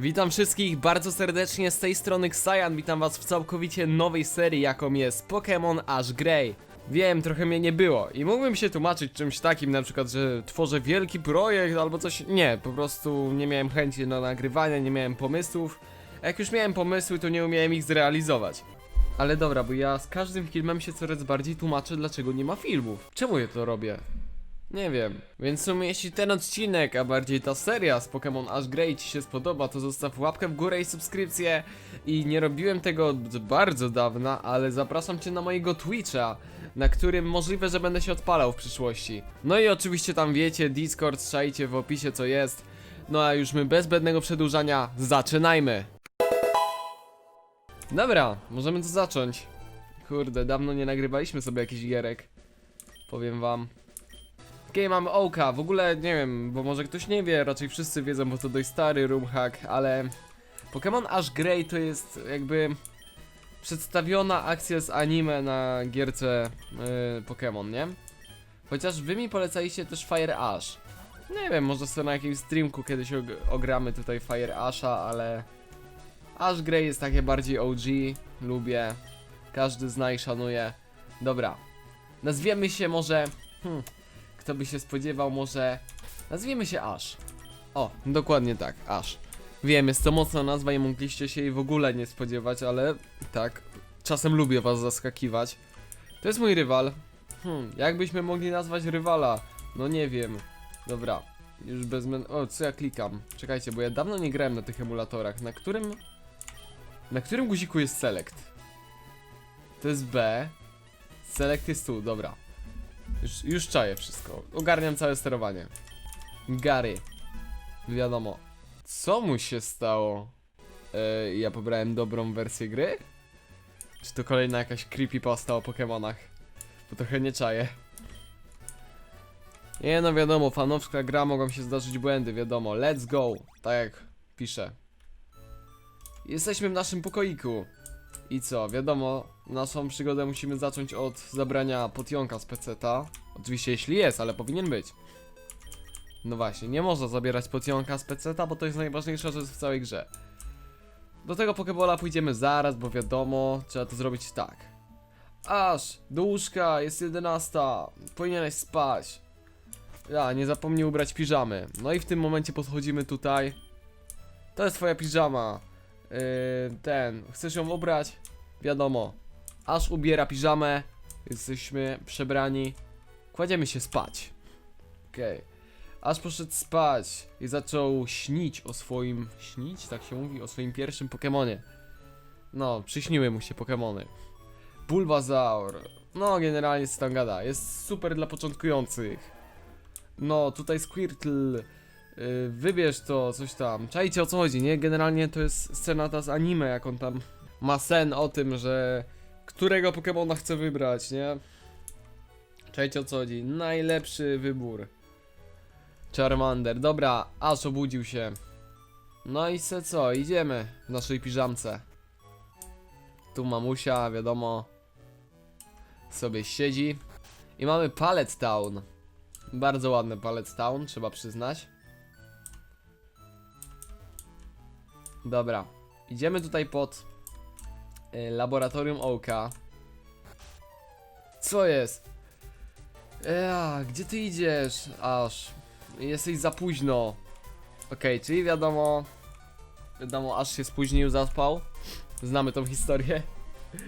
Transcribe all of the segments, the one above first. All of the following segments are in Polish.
Witam wszystkich bardzo serdecznie z tej strony Xayan, witam was w całkowicie nowej serii jaką jest Pokémon Ash Grey. Wiem, trochę mnie nie było i mógłbym się tłumaczyć czymś takim, na przykład, że tworzę wielki projekt albo coś. Nie, po prostu nie miałem chęci na nagrywanie, nie miałem pomysłów. A jak już miałem pomysły, to nie umiałem ich zrealizować. Ale dobra, bo ja z każdym filmem się coraz bardziej tłumaczę, dlaczego nie ma filmów. Czemu ja to robię? Nie wiem. Więc w sumie jeśli ten odcinek, a bardziej ta seria z Pokémon Ash Grey ci się spodoba, to zostaw łapkę w górę i subskrypcję. I nie robiłem tego od bardzo dawna, ale zapraszam cię na mojego Twitcha, na którym możliwe, że będę się odpalał w przyszłości. No i oczywiście tam wiecie, Discord, szajcie w opisie co jest. No a już my bez zbędnego przedłużania, zaczynajmy! Dobra, możemy to zacząć. Kurde, dawno nie nagrywaliśmy sobie jakichś gierek. Powiem wam. Okej, mamy Ołka, w ogóle nie wiem, bo może ktoś nie wie, raczej wszyscy wiedzą, bo to dość stary roomhack, ale Pokémon Ash Grey to jest jakby przedstawiona akcja z anime na gierce yy, Pokémon, nie? Chociaż wy mi polecaliście też Fire Ash. Nie wiem, może sobie na jakimś streamku kiedyś og ogramy tutaj Fire Asha, ale Ash Grey jest takie bardziej OG, lubię, każdy zna i szanuje. Dobra, nazwiemy się może... Hmm, kto by się spodziewał, może nazwiemy się Ash. O, dokładnie tak, Ash. Wiem, jest to mocna nazwa i mogliście się jej w ogóle nie spodziewać, ale tak, czasem lubię was zaskakiwać. To jest mój rywal. Hmm, jakbyśmy mogli nazwać rywala? No nie wiem. Dobra, już bez. O, co ja klikam? Czekajcie, bo ja dawno nie grałem na tych emulatorach. Na którym... Na którym guziku jest select? To jest B. Select jest tu, dobra. Już, już czaję wszystko. Ogarniam całe sterowanie. Gary. Wiadomo. Co mu się stało? E, ja pobrałem dobrą wersję gry? Czy to kolejna jakaś creepypasta o Pokémonach? Bo trochę nie czaję. Nie no wiadomo, fanowska gra, mogą się zdarzyć błędy, wiadomo. Let's go! Tak jak pisze. Jesteśmy w naszym pokoiku. I co, wiadomo, naszą przygodę musimy zacząć od zabrania potionka z peceta. Oczywiście jeśli jest, ale powinien być. No właśnie, nie można zabierać potionka z peceta, bo to jest najważniejsza rzecz w całej grze. Do tego Pokebola pójdziemy zaraz, bo wiadomo, trzeba to zrobić tak. Aż, do łóżka, jest 11, powinieneś spać. Ja, nie zapomnij ubrać piżamy. No i w tym momencie podchodzimy tutaj. To jest twoja piżama. Yy, ten, chcesz ją ubrać? Wiadomo. Aż ubiera piżamę. Jesteśmy przebrani. Kładziemy się spać. Okej. Aż poszedł spać i zaczął śnić o swoim. Śnić? Tak się mówi? O swoim pierwszym Pokemonie. No, przyśniły mu się Pokemony. Bulbasaur. No, generalnie co tam gada. Jest super dla początkujących. No, tutaj Squirtle. Yy, wybierz to, coś tam. Czajcie o co chodzi, nie? Generalnie to jest scena ta z anime, jak on tam ma sen o tym, że którego Pokemona chce wybrać, nie? Czajcie o co chodzi. Najlepszy wybór. Charmander. Dobra, aż obudził się. No i se co, idziemy w naszej piżamce. Tu mamusia, wiadomo, sobie siedzi. I mamy Pallet Town. Bardzo ładny Pallet Town, trzeba przyznać. Dobra, idziemy tutaj pod y, laboratorium Ołka. Co jest? Ea, gdzie ty idziesz? Aż. Jesteś za późno. Okej, czyli wiadomo. Wiadomo, aż się spóźnił, zaspał. Znamy tą historię.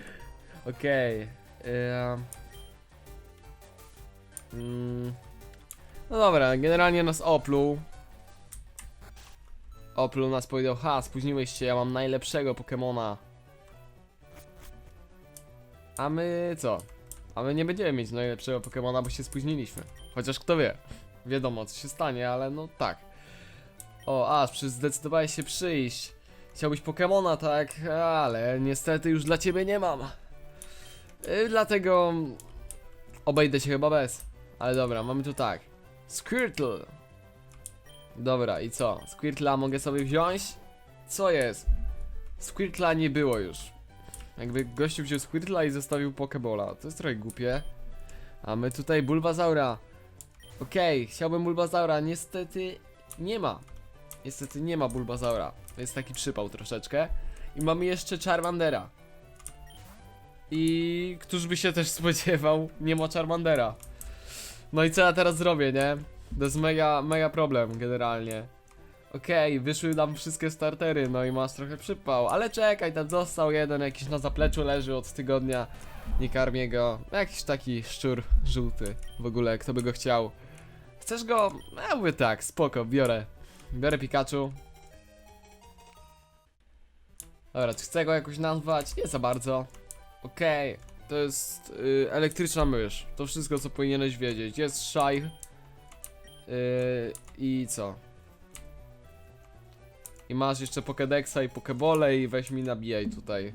Okej. ea. Mm. No dobra, generalnie nas opluł. Opluł nas powiedział, ha, spóźniłeś się, ja mam najlepszego Pokemona. A my co? A my nie będziemy mieć najlepszego Pokemona, bo się spóźniliśmy. Chociaż kto wie. Wiadomo co się stanie, ale no tak. O, aż zdecydowałeś się przyjść. Chciałbyś Pokemona, tak? Ale niestety już dla ciebie nie mam. Yy, dlatego obejdę się chyba bez. Ale dobra, mamy tu tak. Squirtle. Dobra, i co? Squirtla mogę sobie wziąć? Co jest? Squirtla nie było już. Jakby gościu wziął Squirtla i zostawił Pokebola. To jest trochę głupie. A my tutaj Bulbasaura. Okej, chciałbym Bulbasaura, niestety nie ma. niestety nie ma Bulbazaura. Jest taki przypał troszeczkę. I mamy jeszcze Charmandera. I któż by się też spodziewał, nie ma Charmandera. No i co ja teraz zrobię, nie? To jest mega, mega problem generalnie. Okej, wyszły nam wszystkie startery, no i masz trochę przypał, ale czekaj, tam został jeden jakiś na zapleczu leży od tygodnia. Nie karmię go. Jakiś taki szczur żółty. W ogóle, kto by go chciał. Chcesz go? Ja mówię tak, spoko, biorę. Biorę Pikachu. Dobra, czy chcę go jakoś nazwać? Nie za bardzo. Okej, to jest y, elektryczna mysz. To wszystko, co powinieneś wiedzieć. Jest szaj. Y, I co? I masz jeszcze Pokédexa i Pokebole i weź mi nabijaj tutaj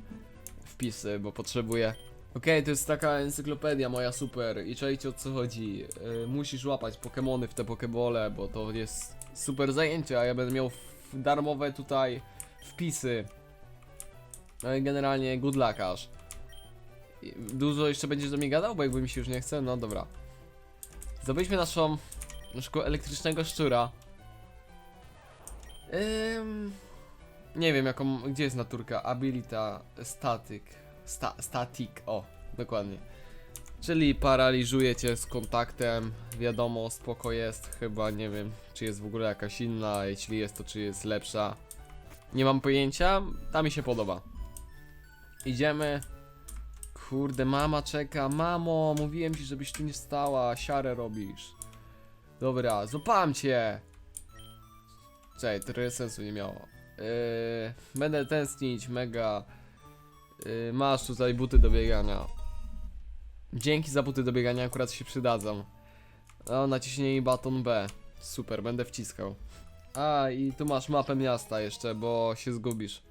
wpisy, bo potrzebuję. Okej, to jest taka encyklopedia moja super i czajcie o co chodzi. Yy, musisz łapać Pokemony w te Pokebole, bo to jest super zajęcie, a ja będę miał darmowe tutaj wpisy. No i generalnie good luck aż. Dużo jeszcze będziesz do mnie gadał, bo jakby mi się już nie chce, no dobra. Zdobyliśmy naszą, naszego elektrycznego szczura. Ym, nie wiem jaką, gdzie jest naturka, abilita, static, sta, static, o, dokładnie. Czyli paraliżuje cię z kontaktem, wiadomo, spoko jest, chyba nie wiem, czy jest w ogóle jakaś inna, jeśli jest to czy jest lepsza. Nie mam pojęcia, ta mi się podoba. Idziemy. Kurde, mama czeka, mamo, mówiłem ci, żebyś tu nie stała, siarę robisz. Dobra, złapałem cię. Czekaj, trochę sensu nie miało. Yy, będę tęsknić, mega. Yy, masz tutaj buty do biegania. Dzięki za buty do biegania, akurat się przydadzą. O, naciśnij baton B. Super, będę wciskał. A, i tu masz mapę miasta jeszcze, bo się zgubisz.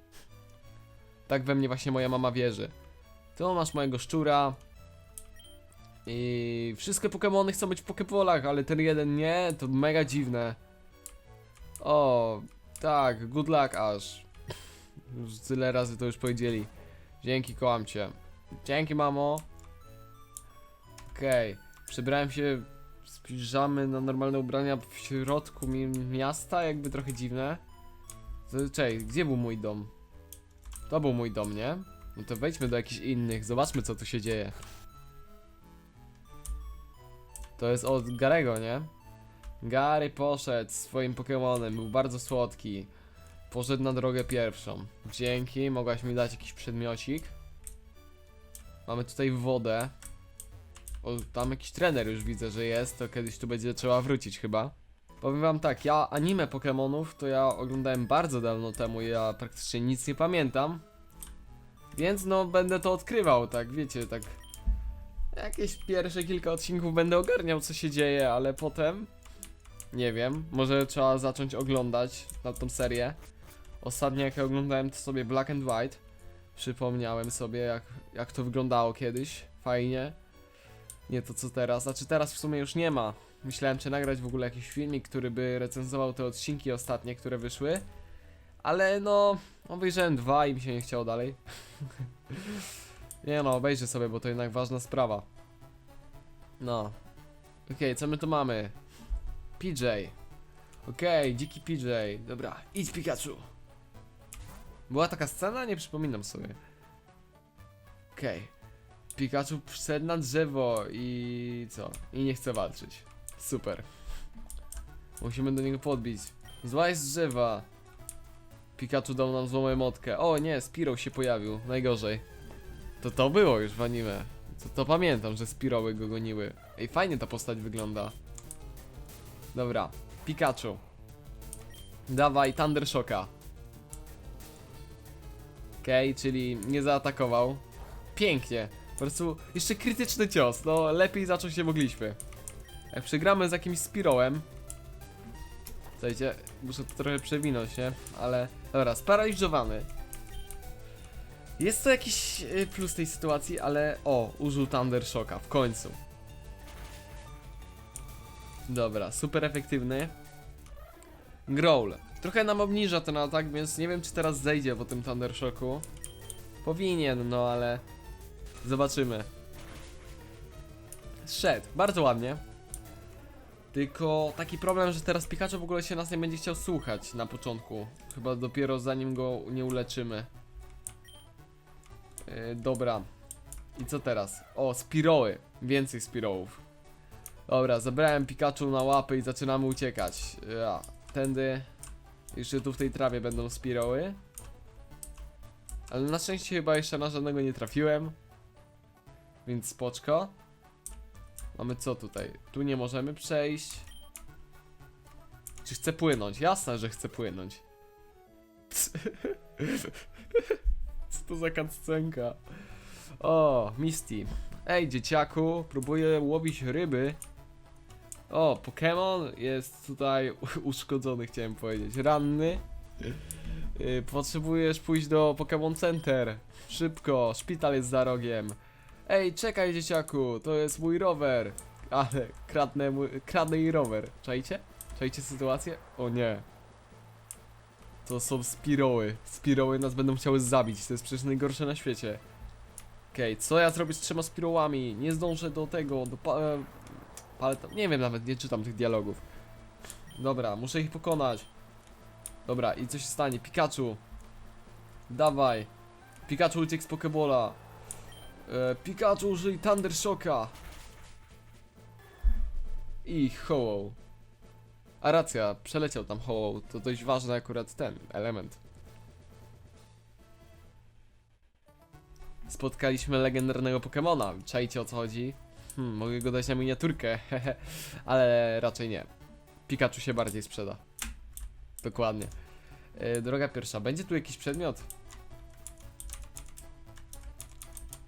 Tak we mnie właśnie moja mama wierzy. Tu masz mojego szczura. I wszystkie Pokémony chcą być w Poképolach, ale ten jeden nie, to mega dziwne. O, tak, good luck aż. Już tyle razy to już powiedzieli. Dzięki, kołam cię. Dzięki, mamo. Okej, przebrałem się z piżamy na normalne ubrania w środku mi miasta, jakby trochę dziwne. Czekaj, gdzie był mój dom? To był mój dom, nie? No to wejdźmy do jakichś innych, zobaczmy co tu się dzieje. To jest od Garego, nie? Gary poszedł swoim Pokemonem, był bardzo słodki. Poszedł na drogę pierwszą. Dzięki, mogłaś mi dać jakiś przedmiocik. Mamy tutaj wodę. O, tam jakiś trener już widzę, że jest, to kiedyś tu będzie trzeba wrócić chyba. Powiem wam tak, ja anime Pokemonów to ja oglądałem bardzo dawno temu, ja praktycznie nic nie pamiętam. Więc no, będę to odkrywał, tak, wiecie, tak... Jakieś pierwsze kilka odcinków będę ogarniał, co się dzieje, ale potem... Nie wiem, może trzeba zacząć oglądać na tą serię. Ostatnio jak ja oglądałem to sobie Black and White, przypomniałem sobie jak, jak to wyglądało kiedyś, fajnie. Nie to co teraz, znaczy teraz w sumie już nie ma. Myślałem czy nagrać w ogóle jakiś filmik, który by recenzował te odcinki ostatnie, które wyszły. Ale no, obejrzałem dwa i mi się nie chciało dalej. nie no, obejrzę sobie, bo to jednak ważna sprawa. No. Okej, co my tu mamy? PJ. Okej, dziki PJ. Dobra, idź Pikachu. Była taka scena? Nie przypominam sobie. Okej. Pikachu wszedł na drzewo i co? I nie chce walczyć. Super. Musimy do niego podbić. Zła jest drzewa. Pikachu dał nam złą emotkę. O nie, Spiro się pojawił. Najgorzej. To to było już w anime. To, to pamiętam, że Spiroły go goniły. Ej, fajnie ta postać wygląda. Dobra, Pikachu. Dawaj Thunder Shocka. Okej, czyli nie zaatakował. Pięknie. Po prostu jeszcze krytyczny cios. No, lepiej zacząć się mogliśmy. Jak przegramy z jakimś Spirołem. Słuchajcie, muszę to trochę przewinąć, nie? Ale. Dobra, sparaliżowany. Jest to jakiś y, plus tej sytuacji, ale. O, użył Thunder Shocka w końcu. Dobra, super efektywny. Growl. Trochę nam obniża ten atak, więc nie wiem czy teraz zejdzie po tym Thunder Shocku. Powinien, no ale zobaczymy. Szedł, bardzo ładnie. Tylko taki problem, że teraz Pikachu w ogóle się nas nie będzie chciał słuchać na początku. Chyba dopiero zanim go nie uleczymy. Yy, dobra. I co teraz? O, spiroły. Więcej spirołów. Dobra, zabrałem Pikachu na łapy i zaczynamy uciekać. Ja, tędy. Jeszcze tu w tej trawie będą spiroły. Ale na szczęście chyba jeszcze na żadnego nie trafiłem. Więc spoczko. Mamy co tutaj? Tu nie możemy przejść. Czy chcę płynąć? Jasne, że chcę płynąć. Co to za cutscenka? O, Misty. Ej, dzieciaku, próbuję łowić ryby. O, Pokémon jest tutaj uszkodzony, chciałem powiedzieć. Ranny. Yy, Potrzebujesz pójść do Pokémon Center. Szybko, szpital jest za rogiem. Ej, czekaj dzieciaku, to jest mój rower. Ale kradnę, kradnę jej rower. Czajcie? Czajcie sytuację? O nie. To są spiroły. Spiroły nas będą chciały zabić. To jest przecież najgorsze na świecie. Okej, co ja zrobię z trzema spirołami? Nie zdążę do tego, do pa... paleta. Nie wiem nawet, nie czytam tych dialogów. Dobra, muszę ich pokonać. Dobra, i co się stanie? Pikachu. Dawaj. Pikachu uciekł z Pokebola. E, Pikachu użyj Thunder Shocka. I Ho-Oh. A racja, przeleciał tam Ho-Oh. To dość ważny akurat ten element. Spotkaliśmy legendarnego Pokemona. Czajcie o co chodzi? Hmm, mogę go dać na miniaturkę, ale raczej nie. Pikachu się bardziej sprzeda. Dokładnie. E, droga pierwsza, będzie tu jakiś przedmiot?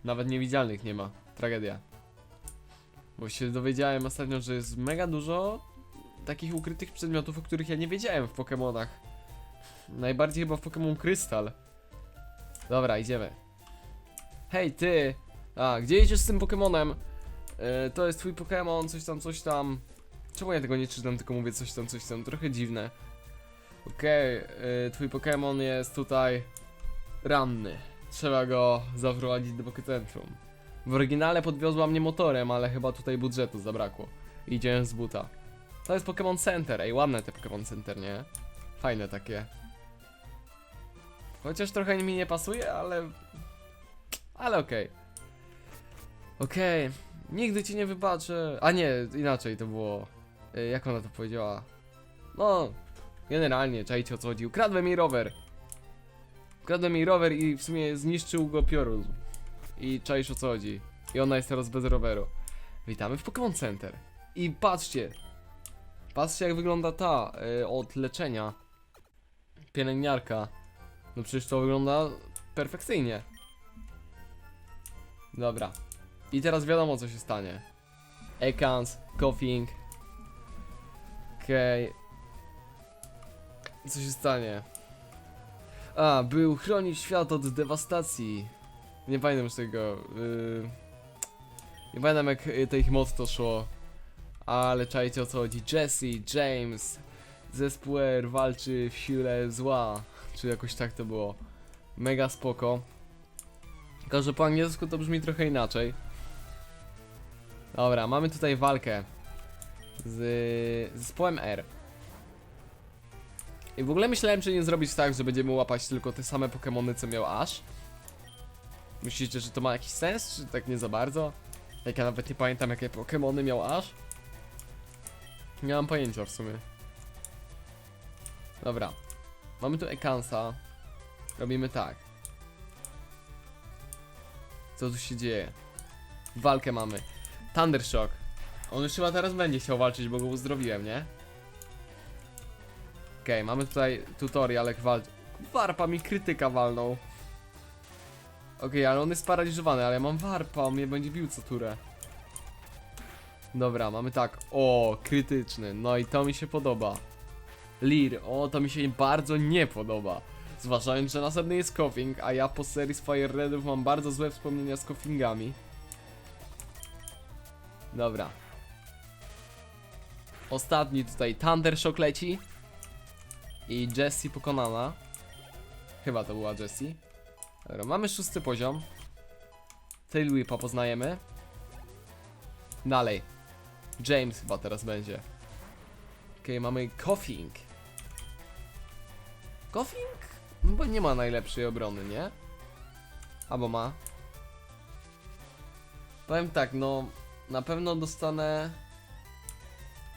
Nawet niewidzialnych nie ma. Tragedia. Bo się dowiedziałem ostatnio, że jest mega dużo takich ukrytych przedmiotów, o których ja nie wiedziałem w Pokémonach. Najbardziej chyba w Pokémon Krystal. Dobra, idziemy. Hej, ty! A, gdzie jedziesz z tym Pokémonem? E, to jest twój Pokémon, coś tam, coś tam. Czemu ja tego nie czytam, tylko mówię coś tam, coś tam? Trochę dziwne. Okej, e, twój Pokémon jest tutaj ranny. Trzeba go zaprowadzić do Pokécentrum. W oryginale podwiozła mnie motorem, ale chyba tutaj budżetu zabrakło. Idziemy z buta. To jest Pokémon Center. Ej, ładne te Pokémon Center, nie? Fajne takie. Chociaż trochę mi nie pasuje, ale... Ale okej. Okej. Nigdy ci nie wybaczę. A nie, inaczej to było. Y, Jak ona to powiedziała? No, generalnie, czajcie o co chodzi. Ukradłem jej rower. Ukradłem jej rower i w sumie zniszczył go piorun. I czaisz o co chodzi. I ona jest teraz bez roweru. Witamy w Pokémon Center. I patrzcie. Patrzcie jak wygląda ta y, od leczenia. Pielęgniarka. No przecież to wygląda perfekcyjnie. Dobra. I teraz wiadomo co się stanie. Ekans, coughing. Okej. Co się stanie? A, był chronić świat od dewastacji. Nie pamiętam już tego. Yy... Nie pamiętam jak y, ich motto szło. Ale czajcie o co chodzi. Jesse, James, zespół R walczy w sile zła. Czy jakoś tak to było. Mega spoko. Tylko, że po angielsku to brzmi trochę inaczej. Dobra, mamy tutaj walkę z zespołem R. I w ogóle myślałem, czy nie zrobić tak, że będziemy łapać tylko te same Pokémony, co miał Ash. Myślicie, że to ma jakiś sens, czy tak nie za bardzo? Jak ja nawet nie pamiętam, jakie Pokémony miał Ash. Nie mam pojęcia w sumie. Dobra. Mamy tu Ekansa. Robimy tak. Co tu się dzieje? Walkę mamy. Thundershock. On już chyba teraz będzie chciał walczyć, bo go uzdrowiłem, nie? Okej, mamy tutaj tutorial jak walcz... Warpa mi krytyka walnął. Okej, ale on jest sparaliżowany, ale ja mam warpa, on mnie będzie bił co turę. Dobra, mamy tak. O, krytyczny. No i to mi się podoba. Lear, o, to mi się bardzo nie podoba. Zważając, że następny jest Coughing, a ja po serii Fire Redów mam bardzo złe wspomnienia z Coughingami. Dobra. Ostatni tutaj Thundershock leci. I Jessie pokonana. Chyba to była Jessie. Dobra, mamy szósty poziom. Tail poznajemy. Dalej. James chyba teraz będzie. Okej, mamy Coughing. Coughing? No bo nie ma najlepszej obrony, nie? Albo ma. Powiem tak, no na pewno dostanę.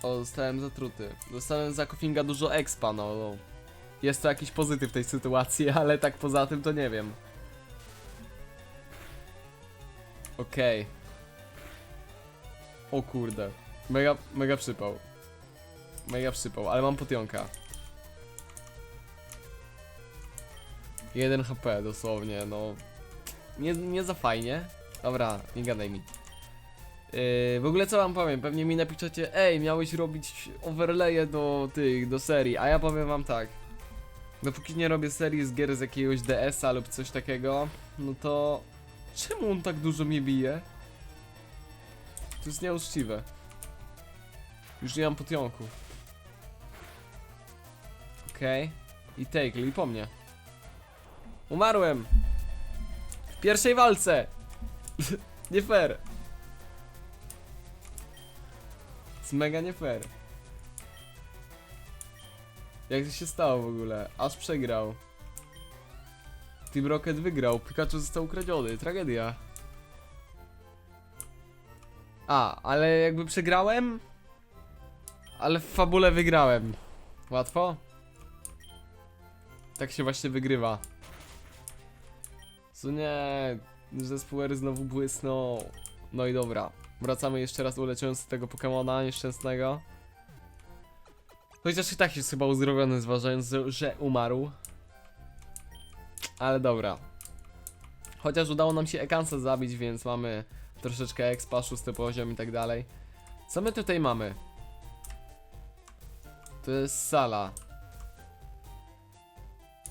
O, zostałem zatruty. Dostanę za Coughing'a dużo expa, no. no. Jest to jakiś pozytyw tej sytuacji, ale tak poza tym to nie wiem. Okej. O kurde. Mega, mega przypał. Mega przypał, ale mam potionka. 1 HP dosłownie, no. Nie, nie za fajnie. Dobra, nie gadaj mi. Yy, w ogóle co wam powiem? Pewnie mi napiszecie, ej, miałeś robić overlaye do tych, do serii, a ja powiem wam tak. Dopóki nie robię serii z gier z jakiegoś DS-a lub coś takiego, no to... Czemu on tak dużo mnie bije? To jest nieuczciwe. Już nie mam potionków. Okej. I take, i po mnie. Umarłem! W pierwszej walce! nie fair. Jest mega nie fair. Jak to się stało w ogóle? Aż przegrał. Team Rocket wygrał, Pikachu został ukradziony, tragedia. A, ale jakby przegrałem? Ale w fabule wygrałem. Łatwo? Tak się właśnie wygrywa. Co nie, zespół R znowu błysnął. No i dobra. Wracamy jeszcze raz uleczając tego Pokemona nieszczęsnego. Chociaż i tak jest chyba uzdrowiony, zważając, że umarł. Ale dobra. Chociaż udało nam się Ekansa zabić, więc mamy troszeczkę expa, szósty poziom i tak dalej. Co my tutaj mamy? To jest sala.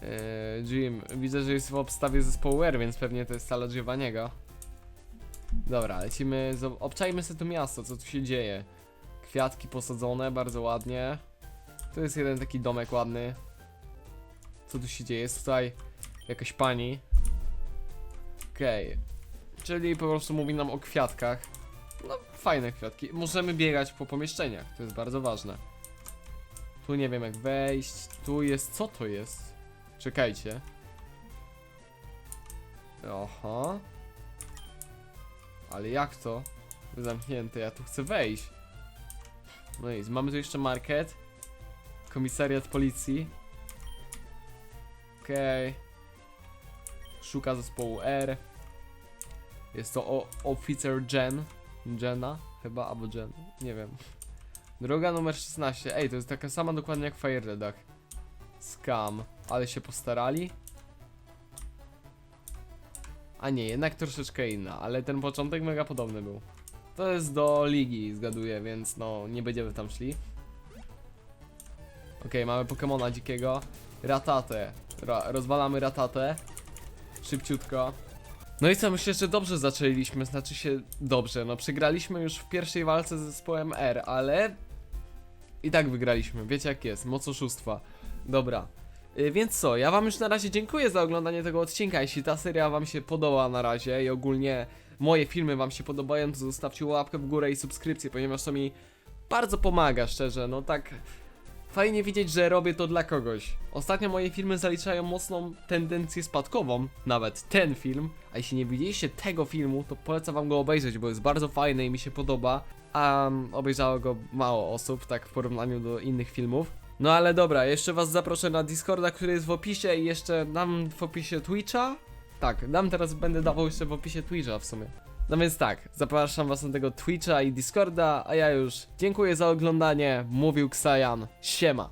Eee, Jim, widzę, że jest w obstawie zespołu R, więc pewnie to jest sala Giovanniego. Dobra, lecimy, obczajmy sobie to miasto, co tu się dzieje. Kwiatki posadzone, bardzo ładnie. Tu jest jeden taki domek ładny. Co tu się dzieje? Jest tutaj jakaś pani. Okej. Czyli po prostu mówi nam o kwiatkach. No, fajne kwiatki. Możemy biegać po pomieszczeniach, to jest bardzo ważne. Tu nie wiem jak wejść. Tu jest, co to jest? Czekajcie. Oho. Ale jak to? Zamknięte, ja tu chcę wejść. No i mamy tu jeszcze market. Komisariat policji. Okej. Szuka zespołu R. Jest to o Officer Jen. Jenna? Chyba, albo Jen. Nie wiem. Droga numer 16. Ej, to jest taka sama dokładnie jak Fire Redach. Scam. Ale się postarali. A nie, jednak troszeczkę inna, ale ten początek mega podobny był. To jest do ligi, zgaduję, więc no, nie będziemy tam szli. Okej, mamy Pokemona dzikiego. Ratatę. Ra rozwalamy ratatę. Szybciutko. No i co, myślę, że dobrze zaczęliśmy, znaczy się dobrze, no przegraliśmy już w pierwszej walce z zespołem R, ale i tak wygraliśmy, wiecie jak jest, moc oszustwa. Dobra, więc co, ja wam już na razie dziękuję za oglądanie tego odcinka, jeśli ta seria wam się podoba na razie i ogólnie moje filmy wam się podobają, to zostawcie łapkę w górę i subskrypcję, ponieważ to mi bardzo pomaga, szczerze, no tak... Fajnie widzieć, że robię to dla kogoś. Ostatnio moje filmy zaliczają mocną tendencję spadkową, nawet ten film. A jeśli nie widzieliście tego filmu, to polecam wam go obejrzeć, bo jest bardzo fajny i mi się podoba. A um, obejrzało go mało osób, tak w porównaniu do innych filmów. No ale dobra, jeszcze was zaproszę na Discorda, który jest w opisie i jeszcze dam w opisie Twitcha. Tak, dam teraz, będę dawał jeszcze w opisie Twitcha w sumie. No więc tak, zapraszam was na tego Twitcha i Discorda, a ja już dziękuję za oglądanie, mówił Ksajan, siema.